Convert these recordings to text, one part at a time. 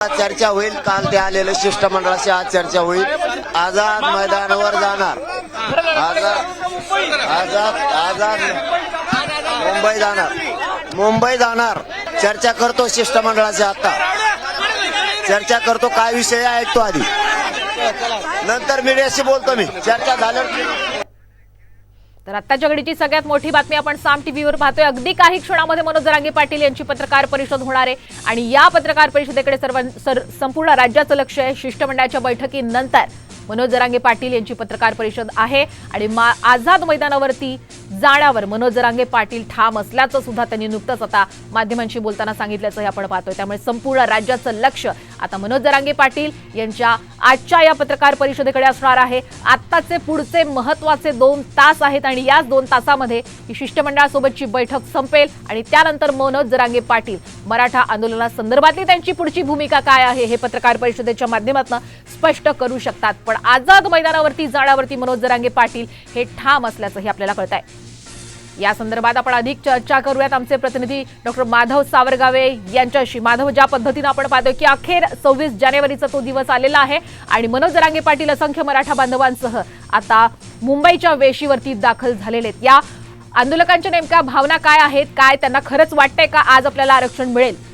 चर्चा होईल काल ते आलेलं शिष्टमंडळाशी आज चर्चा होईल. आझाद मैदानावर जाणार. आझाद आझाद आझाद मुंबई जाणार. मुंबई जाणार. चर्चा करतो शिष्टमंडळाशी आता. चर्चा करतो काय विषय ऐकतो आधी. नंतर मीडियाशी बोलतो मी. चर्चा झाल्यावर तर आत्ताच्या घडीची सगळ्यात मोठी बातमी आपण साम टीव्हीवर पाहतोय. अगदी काही क्षणामध्ये मनोज जरांगे पाटील यांची पत्रकार परिषद होणार आहे. आणि या पत्रकार परिषदेकडे सर्व सर- संपूर्ण राज्याचं लक्ष आहे. शिष्टमंडळाच्या बैठकीनंतर मनोज जरांगे पाटील यांची पत्रकार परिषद आहे आणि मा- आझाद मैदानावरती जाण्यावर मनोज जरांगे पाटील ठाम असल्याचं सुद्धा त्यांनी नुकतंच आता माध्यमांशी बोलताना सांगितल्याचंही आपण पाहतोय. त्यामुळे संपूर्ण राज्याचं लक्ष आता मनोज जरांगे पाटील यांच्या आजच्या या पत्रकार परिषदेकडे असणार आहे. आत्ताचे पुढचे महत्त्वाचे दोन तास आहेत आणि याच दोन तासामध्ये ही शिष्टमंडळासोबतची बैठक संपेल आणि त्यानंतर मनोज जरांगे पाटील मराठा आंदोलनासंदर्भातली त्यांची पुढची भूमिका काय आहे हे पत्रकार परिषदेच्या माध्यमातून स्पष्ट करू शकतात. पण आझाद मैदानावरती जाण्यावरती मनोज जरांगे पाटील हे ठाम असल्याचंही आपल्याला कळत आहे या संदर्भात आपण अधिक चर्चा करूयात. आमचे प्रतिनिधी डॉक्टर माधव सावरगावे यांच्याशी. माधव ज्या पद्धतीनं आपण पाहतोय की अखेर सव्वीस जानेवारीचा तो दिवस आलेला आहे आणि मनोज जरांगे पाटील असंख्य मराठा बांधवांसह आता मुंबईच्या वेशीवरती दाखल झालेले आहेत या आंदोलकांच्या नेमक्या भावना काय आहेत? काय त्यांना खरंच वाटतंय का? आज आपल्याला आरक्षण मिळेल.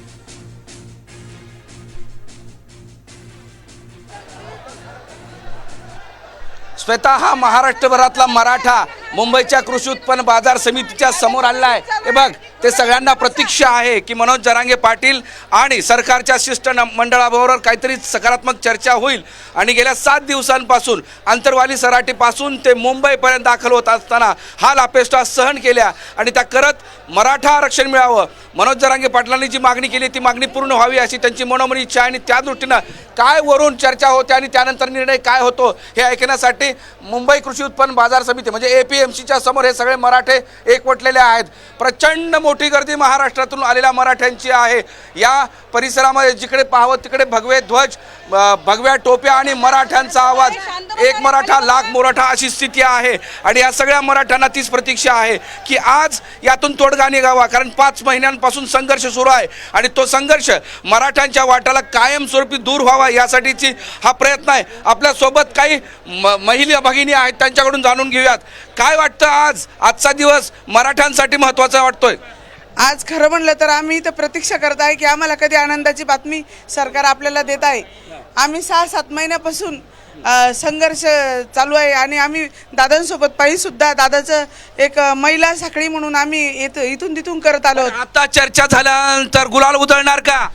स्वतः महाराष्ट्रभरातला मराठा मुंबईच्या कृषी उत्पन्न बाजार समितीच्या समोर आणला आहे हे बघ ते सगळ्यांना प्रतीक्षा आहे की मनोज जरांगे पाटील आणि सरकारच्या शिष्ट मंडळाबरोबर काहीतरी सकारात्मक चर्चा होईल. आणि गेल्या सात दिवसांपासून आंतरवाली सराटीपासून ते मुंबईपर्यंत दाखल होत असताना हा लापेष्टा सहन केल्या आणि त्या करत मराठा आरक्षण मिळावं. मनोज जरांगे पाटलांनी जी मागणी केली ती मागणी पूर्ण व्हावी अशी त्यांची मनोमनी इच्छा आहे. आणि त्या दृष्टीनं काय वरून चर्चा होते आणि त्यानंतर निर्णय काय होतो हे ऐकण्यासाठी मुंबई कृषी उत्पन्न बाजार समिती म्हणजे ए पी एम सीच्या समोर हे सगळे मराठे एकवटलेले आहेत. प्रचंड मोठी गर्दी महाराष्ट्रातून आलेल्या मराठ्यांची आहे. या परिसरामध्ये जिकडे पाहावं तिकडे भगवे ध्वज भगव्या टोप्या आणि मराठ्यांचा आवाज. एक मराठा लाख मोराठा अशी स्थिती आहे. आणि या सगळ्या मराठ्यांना तीच प्रतीक्षा आहे की आज यातून तोडगा निघावा. कारण पाच महिन्यांपासून संघर्ष सुरू आहे. आणि तो संघर्ष मराठ्यांच्या वाटाला कायमस्वरूपी दूर व्हावा यासाठीची हा प्रयत्न आहे. आपल्यासोबत काही म महिला भगिनी आहेत त्यांच्याकडून जाणून घेऊयात. काय वाटतं आज? आजचा दिवस मराठ्यांसाठी महत्त्वाचा वाटतोय? आज खरं म्हणलं तर आम्ही इथं प्रतीक्षा करत आहे की आम्हाला कधी आनंदाची बातमी सरकार आपल्याला देत आहे. आम्ही सहा सात महिन्यापासून संघर्ष चालू आहे आणि आम्ही दादांसोबत पायीसुद्धा दादाचं एक महिला साखळी म्हणून आम्ही इथं इथून तिथून करत आलो. आता चर्चा झाल्यानंतर गुलाल उधळणार का?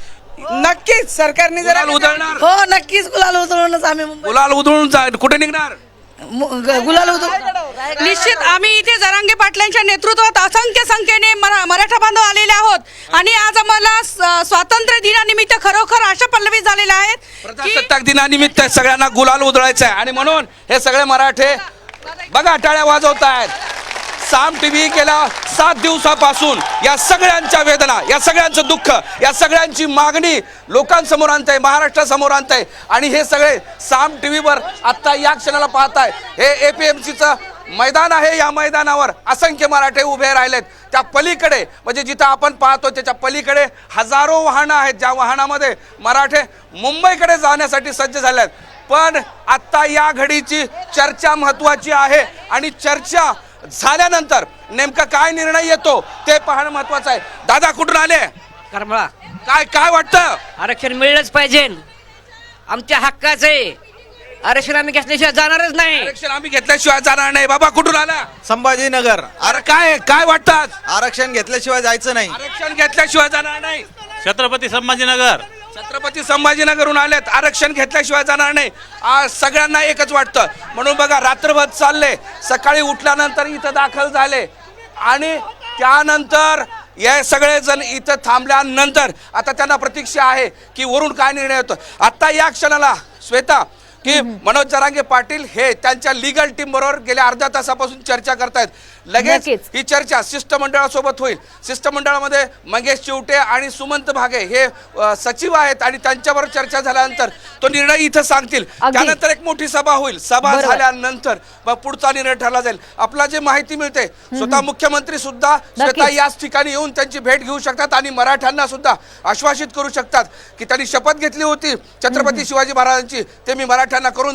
नक्कीच सरकारने जर उधळणार? हो नक्कीच गुलाल उधळूनच आम्ही गुलाल उधळून जा कुठे निघणार? गुलाल उधळून निश्चित आम्ही इथे जरांगे पाटलांच्या नेतृत्वात असंख्य संख्येने मराठा बांधव आलेले आहोत. आणि आज आम्हाला स्वातंत्र्य दिनानिमित्त खरोखर आशा पल्लवी झालेल्या आहेत की प्रजासत्ताक दिनानिमित्त सगळ्यांना गुलाल उधळायचं आहे. आणि म्हणून हे सगळे मराठे बघा टाळ्या वाजवत आहेत साम टीव्ही गेल्या सात दिवसापासून या सगळ्यांच्या वेदना या सगळ्यांचं दुःख या सगळ्यांची मागणी लोकांसमोर आणताय महाराष्ट्रासमोर आणताय. आणि हे सगळे साम टीव्हीवर आत्ता या क्षणाला पाहताय. हे ए पी एम सीचं मैदान आहे या मैदानावर. असंख्य मराठे उभे राहिलेत. त्या पलीकडे म्हणजे जिथं आपण पाहतो त्याच्या पलीकडे हजारो वाहनं आहेत. ज्या वाहनामध्ये मराठे मुंबईकडे जाण्यासाठी सज्ज झाले आहेत पण आत्ता या घडीची चर्चा महत्वाची आहे आणि चर्चा झाल्यानंतर नेमका काय निर्णय येतो ते पाहणं महत्वाचं आहे. दादा कुठून आले? करमळा. काय काय वाटतं? आरक्षण मिळलंच पाहिजे. आमच्या हक्काचं आहे. आरक्षण आम्ही घेतल्याशिवाय जाणारच नाही. आरक्षण आम्ही घेतल्याशिवाय जाणार नाही. बाबा कुठून आला? संभाजीनगर. अरे काय काय वाटतात आरक्षण घेतल्याशिवाय जायचं नाही. आरक्षण घेतल्याशिवाय जाणार नाही. छत्रपती संभाजीनगर. छत्रपती संभाजीनगरहून आलेत. आरक्षण घेतल्याशिवाय जाणार नाही. आज सगळ्यांना एकच वाटतं. म्हणून बघा रात्रभर चालले. सकाळी उठल्यानंतर इथं दाखल झाले. आणि त्यानंतर हे सगळे जण इथं थांबल्यानंतर आता त्यांना प्रतीक्षा आहे की वरून काय निर्णय होतो. आत्ता या क्षणाला श्वेता की मनोज जरांगे पाटील हे त्यांच्या लिगल टीम बरोबर गेल्या अर्ध्या तासापासून चर्चा करतायत. लगेच. ही चर्चा शिष्टमंडळासोबत होईल. शिष्टमंडळामध्ये मंगेश चिवटे आणि सुमंत भागे हे सचिव आहेत आणि त्यांच्याबरोबर चर्चा झाल्यानंतर तो निर्णय इथं सांगतील. त्यानंतर एक मोठी सभा होईल. सभा. झाल्यानंतर मग पुढचा निर्णय ठरला जाईल. आपला जे माहिती मिळते स्वतः मुख्यमंत्री सुद्धा स्वतः. याच ठिकाणी येऊन त्यांची भेट घेऊ शकतात आणि मराठ्यांना सुद्धा आश्वासित करू शकतात. की त्यांनी शपथ घेतली होती छत्रपती शिवाजी महाराजांची ते मी मराठ्यांना करून